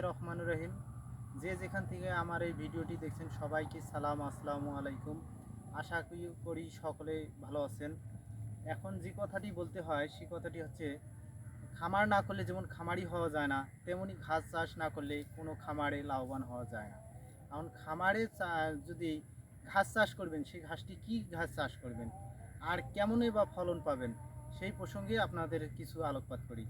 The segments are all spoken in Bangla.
রহমান রহিম। যে যেখান থেকে আমার এই ভিডিওটি দেখছেন, সবাইকে সালাম, আসসালামু আলাইকুম। আশা করি- সকলে ভালো আছেন। এখন যে কথাটি বলতে হয় সেই কথাটি হচ্ছে, খামার না করলে যেমন খামারি হওয়া যায় না, তেমনি ঘাস চাষ না করলে কোনো খামারে লাভবান হওয়া যায় না। এখন খামারে যদি ঘাস চাষ করবেন, সেই ঘাসটি কি ঘাস চাষ করবেন? আর কেমনই বা ফলন পাবেন? সেই প্রসঙ্গে আপনাদের কিছু আলোকপাত করি।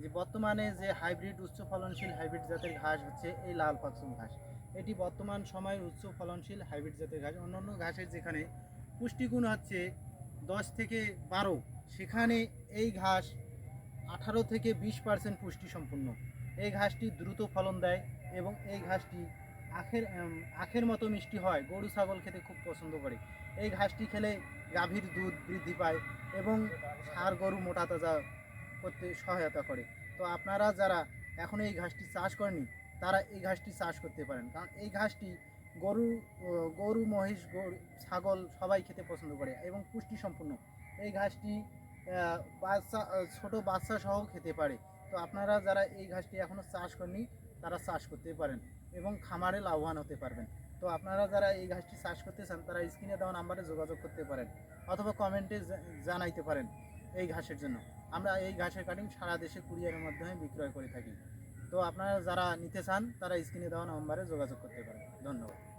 যে বর্তমানে যে হাইব্রিড, উচ্চ ফলনশীল হাইব্রিড জাতের ঘাস হচ্ছে এই লাল পাকসুম ঘাস। এটি বর্তমান সময়ের উচ্চ ফলনশীল হাইব্রিড জাতের ঘাস। অন্যান্য ঘাসের যেখানে পুষ্টিগুণ হচ্ছে দশ থেকে বারো, সেখানে এই ঘাস আঠারো থেকে বিশ পার্সেন্ট পুষ্টি সম্পূর্ণ এই ঘাসটি দ্রুত ফলন দেয় এবং এই ঘাসটি আখের আখের মতো মিষ্টি হয়। গরু, ছাগল খেতে খুব পছন্দ করে। এই ঘাসটি খেলে গাভীর দুধ বৃদ্ধি পায় এবং ষাঁড় গরু মোটা, তাজা করতে সহায়তা করে। তো আপনারা যারা এখন এই ঘাসটি চাষ করেনি তারা এই ঘাসটি চাষ করতে পারেন। কারণ এই ঘাসটি গরু গরু, মহিষ, গরু, ছাগল সবাই খেতে পছন্দ করে এবং পুষ্টি সম্পূর্ণ এই ঘাসটি বাচ্চা ছোট বাচ্চা সহ খেতে পারে। তো আপনারা যারা এই ঘাসটি এখনও চাষ করেনি তারা চাষ করতে পারেন এবং খামারে লাভবান হতে পারবেন। তো আপনারা যারা এই ঘাসটি চাষ করতে চান, তারা স্ক্রিনে দেওয়া নাম্বারে যোগাযোগ করতে পারেন অথবা কমেন্টে জানাইতে পারেন এই ঘাসের জন্য। আমরা এই ঘাসের কাটিং সারা দেশে কুরিয়ারের মাধ্যমে বিক্রয় করে থাকি। তো আপনারা যারা নিতে চান, তারা স্ক্রিনে দেওয়া নম্বরে যোগাযোগ করতে পারেন। ধন্যবাদ।